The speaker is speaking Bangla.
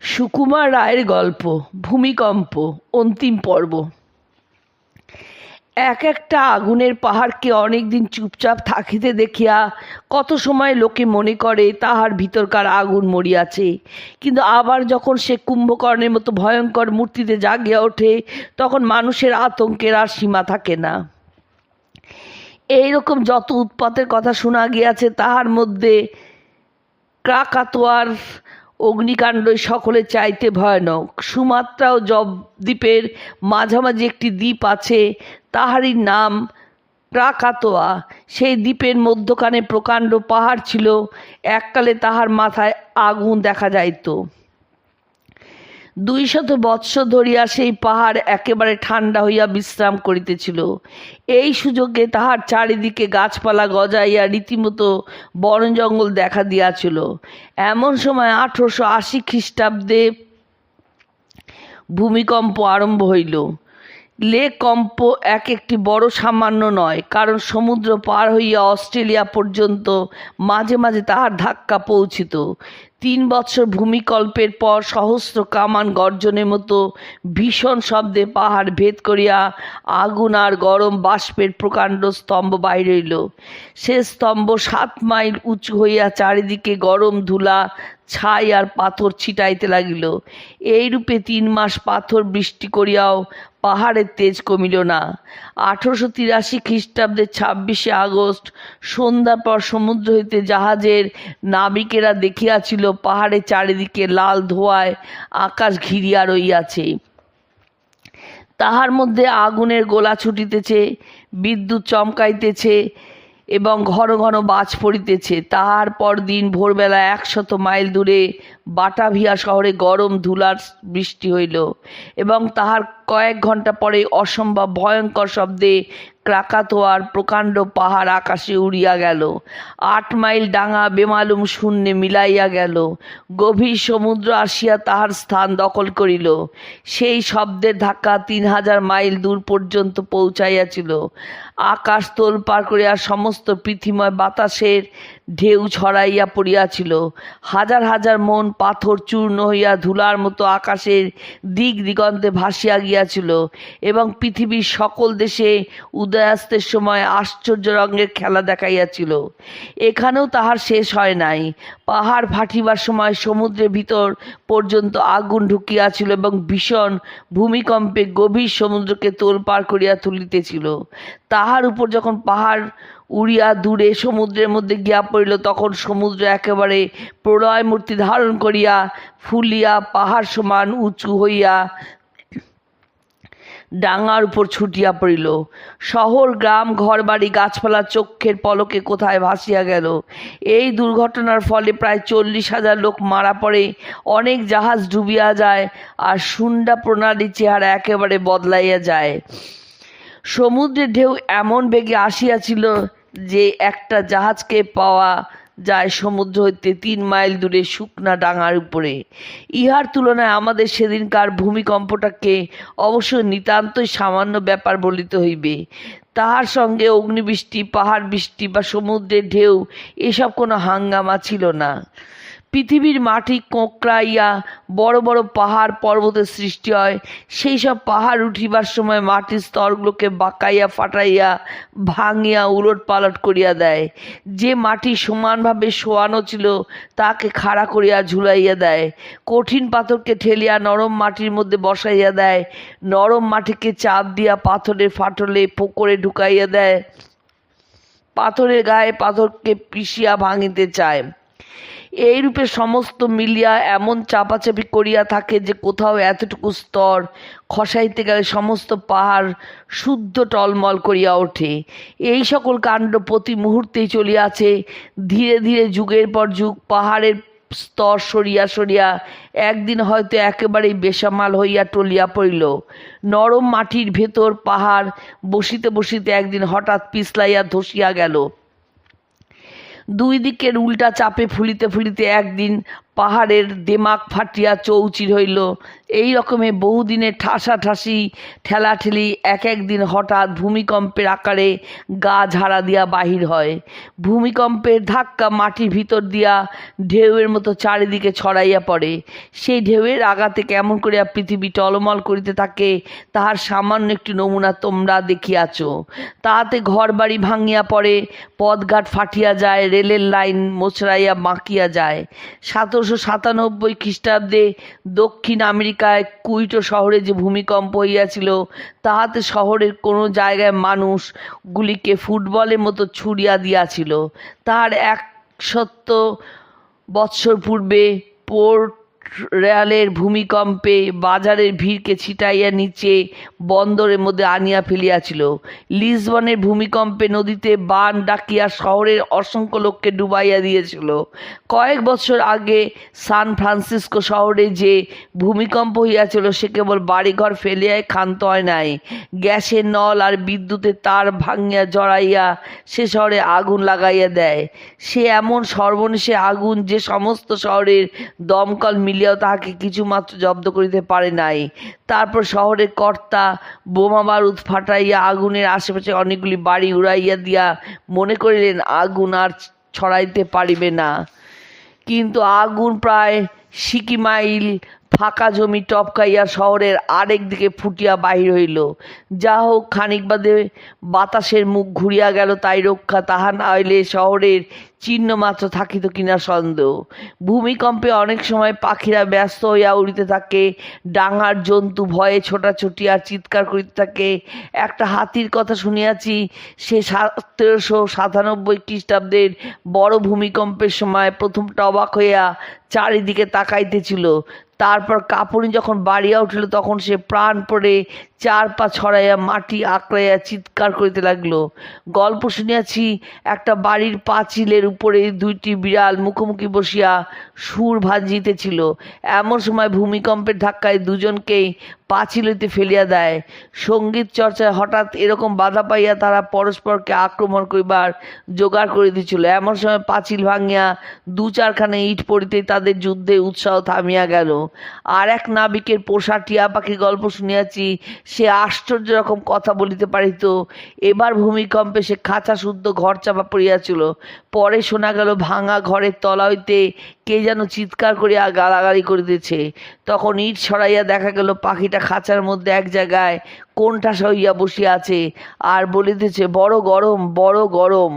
সুকুমার রায়ের গল্প, ভূমিকম্প, অন্তিম পর্ব। এক একটা আগুনের পাহাড়কে অনেকদিন চুপচাপ থাকিতে দেখিয়া কত সময় লোকে মনে করে তাহার ভিতরকার আগুন মরিয়াছে। কিন্তু আবার যখন সে কুম্ভকর্ণের মতো ভয়ঙ্কর মূর্তিতে জাগিয়া ওঠে, তখন মানুষের আতঙ্কের আর সীমা থাকে না। এইরকম যত উৎপাতের কথা শোনা গিয়াছে, তাহার মধ্যে ক্রাকাতোয়ার অগ্নিকাণ্ডই সকলে চাইতে ভয়ানক। সুমাত্রা ও জবদ্বীপের মাঝামাঝি একটি দ্বীপ আছে, তাহারই নাম প্রাকাতোয়া। সেই দ্বীপের মধ্যখানে প্রকাণ্ড পাহাড় ছিল, এককালে তাহার মাথায় আগুন দেখা যাইত। দুই শত বৎসর ধরিয়া সেই পাহাড় একেবারে ঠান্ডা হইয়া বিশ্রাম করিতেছিল। এই সুযোগে তাহার চারিদিকে গাছপালা গজাইয়া রীতিমতো বন জঙ্গল দেখা দিয়াছিল। এমন সময় আঠারোশো আশি খ্রিস্টাব্দে ভূমিকম্প আরম্ভ হইল। লেক কম্প এক একটি বড় সামান্য নয়, কারণ সমুদ্র পার হইয়া অস্ট্রেলিয়া পর্যন্ত মাঝে মাঝে তাহার ধাক্কা পৌঁছিত। তিন বৎসর ভূমিকল্পের পর সহস্র কামান গর্জনের মতো ভীষণ শব্দে পাহাড় ভেদ করিয়া আগুন আর গরম বাষ্পের প্রকাণ্ড স্তম্ভ বাইর হইল। সে স্তম্ভ সাত মাইল উঁচু হইয়া চারিদিকে গরম ধুলা ছাই আর পাথর ছিটাইতে লাগিল। এইরূপে তিন মাস পাথর বৃষ্টি করিয়াও পাহাড়ের তেজ কমিল না। আঠারোশো তিরাশি খ্রিস্টাব্দের ছাব্বিশে আগস্ট সন্ধ্যার পর সমুদ্র হইতে জাহাজের নাবিকেরা দেখিয়াছিল পাহাড়ের চারিদিকে লাল ধোঁয়ায় আকাশ ঘিরিয়া রইয়াছে তাহার মধ্যে আগুনের গোলা ছুটিতেছে, বিদ্যুৎ চমকাইতেছে এবং ঘন ঘন বাজ পড়িতেছে। তাহার পর দিন ভোরবেলা একশত মাইল দূরে বাটাভিয়া শহরে গরম ধুলার বৃষ্টি হইল এবং তাহার কয়েক ঘণ্টা পরে অসম্ভব ভয়ঙ্কর শব্দে ক্রাকাতোয়ার প্রকাণ্ড পাহাড় আকাশে উড়িয়া গেল। আট মাইল ডাঙা বেমালুম শূন্যে মিলাইয়া গেল। গভীর সমুদ্র আসিয়া তাহার স্থান দখল করিল। সেই শব্দের ধাক্কা তিন হাজার মাইল দূর পর্যন্ত পৌঁছাইয়াছিল। আকাশ তোল পার করিয়া সমস্ত পৃথিবীময় বাতাসের ঢেউ ছড়াইয়া পড়িয়াছিল। হাজার হাজার মন পাথর চূর্ণ হইয়া ধুলার মতো আকাশের দিক দিগন্তে ভাসিয়া গিয়াছিল এবং পৃথিবীর সকল দেশে উদয়াস্তের সময় আশ্চর্য রঙের খেলা দেখাইয়াছিল। এখানেও তাহার শেষ হয় নাই। পাহাড় ফাটিবার সময় সমুদ্রের ভিতর পর্যন্ত আগুন ঢুকিয়াছিল এবং ভীষণ ভূমিকম্পে গভীর সমুদ্রকে তোলপাড় করিয়া তুলিতেছিল। তাহার উপর যখন পাহাড় উড়িয়া দূরে সমুদ্রের মধ্যে গিয়া পড়িল, তখন সমুদ্র একেবারে প্রলয় মূর্তি ধারণ করিয়া ফুলিয়া পাহাড় সমান উঁচু হইয়া ডাঙার উপর ছুটিয়া পড়িল। শহর, গ্রাম, ঘরবাড়ি, গাছপালা, চক্ষের পলকে কোথায় ভাসিয়া গেল? এই দুর্ঘটনার ফলে প্রায় চল্লিশ হাজার লোক মারা পড়ে, অনেক জাহাজ ডুবিয়া যায় আর সুন্ডা প্রণালীর চেহারা একেবারে বদলাইয়া যায়। সমুদ্রের ঢেউ এমন বেগে আসিয়াছিল যে একটা জাহাজকে পাওয়া যায় সমুদ্র হইতে তিন মাইল দূরে শুকনা ডাঙার উপরে। ইহার তুলনায় আমাদের সেদিনকার ভূমিকম্পটাকে অবশ্য নিতান্তই সামান্য ব্যাপার বলিতে হইবে। তাহার সঙ্গে অগ্নিবৃষ্টি পাহাড় বৃষ্টি বা সমুদ্রের ঢেউ, এসব কোনো হাঙ্গামা ছিল না। পৃথিবীর মাটি কোঁকড়াইয়া বড় বড় পাহাড় পর্বতের সৃষ্টি হয়। সেই সব পাহাড় উঠিবার সময় মাটির স্তরগুলোকে বাঁকাইয়া, ফাটাইয়া, ভাঙিয়া উলট পালট করিয়া দেয়। যে মাটি সমানভাবে শোয়ানো ছিল, তাকে খাড়া করিয়া ঝুলাইয়া দেয়। কঠিন পাথরকে ঠেলিয়া নরম মাটির মধ্যে বসাইয়া দেয়। নরম মাটিকে চাপ দিয়া পাথরের ফাটলে, পোকরে ঢুকাইয়া দেয়। পাথরের গায়ে পাথরকে পিষিয়া ভাঙিতে চায়। এইরূপে সমস্ত মিলিয়া এমন চাপাচাপি করিয়া থাকে যে কোথাও এতটুকু স্তর খসাইতে গেলে সমস্ত পাহাড় শুদ্ধ টলমল করিয়া ওঠে। এই সকল কাণ্ড প্রতি মুহূর্তেই চলিয়াছে। ধীরে ধীরে যুগের পর যুগ, পাহাড়ের স্তর সরিয়া সরিয়া একদিন হয়তো একেবারেই বেসামাল হইয়া টলিয়া পড়িল। নরম মাটির ভেতর পাহাড় বসিতে বসিতে একদিন হঠাৎ পিছলাইয়া ধসিয়া গেল। দুই দিকের উল্টা চাপে ফুলিতে ফুলিতে একদিন পাহাড়ের দেমাক ফাটিয়া চৌচির হইল। এই রকমে বহুদিনের ঠাসাঠাসি, ঠেলাঠেলি এক একদিন হঠাৎ ভূমিকম্পের আকারে গা ঝাড়া দিয়া বাহির হয়। ভূমিকম্পের ধাক্কা মাটির ভিতর দিয়া ঢেউয়ের মতো চারিদিকে ছড়াইয়া পড়ে। সেই ঢেউয়ের আগাতে কেমন করিয়া পৃথিবী টলমল করিতে থাকে, তাহার সামান্য একটি নমুনা তোমরা দেখিয়াছ। তাহাতে ঘর বাড়ি ভাঙিয়া পড়ে, পথঘাট ফাটিয়া যায়, রেলের লাইন মোচড়াইয়া বাঁকিয়া যায়। সতেরোশো সাতানব্বই খ্রিস্টাব্দে দক্ষিণ আমেরিকায় কুইটো শহরে যে ভূমিকম্প হইয়াছিল, তাহাতে শহরের কোনো জায়গায় মানুষগুলিকে ফুটবলের মতো ছুড়িয়া দিয়াছিল। তাহার এক সত্য বৎসর পূর্বে পোর্ট রেয়ালের ভূমিকম্পে বাজারের ভিড়কে ছিটাইয়া নিচে বন্দরের মধ্যে আনিয়া ফেলিয়াছিল। লিসবনের ভূমিকম্পে নদীতে বান ডাকিয়া শহরের অসংখ্য লোককে ডুবাইয়া দিয়েছিল। কয়েক বছর আগে সান ফ্রান্সিসকো শহরে যে ভূমিকম্প হইয়াছিল, সে কেবল বাড়িঘর ফেলিয়াই ক্ষান্ত হয় নাই। গ্যাসের নল আর বিদ্যুতের তার ভাঙিয়া জড়াইয়া সে শহরে আগুন লাগাইয়া দেয়। সে এমন সর্বনেশে আগুন যে সমস্ত শহরের দমকল মিলিয়াও তাহাকে কিছুমাত্র জব্দ করিতে পারে নাই। তারপর শহরের কর্তা বোমা বারুদ ফাটাইয়া আগুনের আশেপাশে অনেকগুলি বাড়ি উড়াইয়া দিয়া মনে করিলেন, আগুন আর ছড়াইতে পারিবে না। কিন্তু আগুন প্রায় সিকি মাইল ফাঁকা জমি টপকাইয়া শহরের আরেক দিকে ফুটিয়া বাহির হইল। যা হোক, খানিক বাদে বাতাসের মুখ ঘুরিয়া গেল, তাই রক্ষা তাহা না হইলে শহরের চিহ্ন মাত্র থাকিত কিনা সন্দেহ। ভূমিকম্পে অনেক সময় পাখিরা ব্যস্ত হইয়া উড়িতে থাকে, ডাঙার জন্তু ভয়ে ছোটাছুটি আর চিৎকার করিতে থাকে। একটা হাতির কথা শুনিয়াছি, সে সতেরোশো সাতানব্বই খ্রিস্টাব্দের বড় ভূমিকম্পের সময় প্রথমটা অবাক হইয়া চারিদিকে তাকাইতেছিল। তারপর কাপুনি যখন বাড়িয়া উঠিল, তখন সে প্রাণ পড়ে চার পা ছড়াইয়া মাটি আঁকড়াইয়া চিৎকার করিতে লাগল। গল্প শুনিয়াছি, একটা বাড়ির পাঁচিলের উপরে দুইটি বিড়াল মুখোমুখি বসিয়া সুর ভাজিতেছিল। এমন সময় ভূমিকম্পের ধাক্কায় দুজনকেই পাঁচিল হইতে ফেলিয়া দেয়। সংগীত চর্চায় হঠাৎ এরকম বাধা পাইয়া তারা পরস্পরকে আক্রমণ করিবার জোগাড় করে দিছিল। এমন সময় পাঁচিল ভাঙিয়া দু চারখানে ইট পড়িতেই তাদের যুদ্ধে উৎসাহ থামিয়া গেল। আর এক নাবিকের পোষা টিয়া পাখি গল্প শুনিয়াছি, সে আশ্চর্য রকম কথা বলিতে পারিত। এবার ভূমিকম্পে সে খাঁচা শুদ্ধ ঘর চাপা পড়িয়াছিল। পরে শোনা গেল ভাঙা ঘরের তলা হইতে কে যেন চিৎকার করিয়া গালাগালি করিতেছে। তখন ইট ছড়াইয়া দেখা গেল পাখিটা খাঁচার মধ্যে এক জায়গায় কোনটা হইয়া বসিয়া আছে আর বলিতেছে, বড় গরম বড় গরম।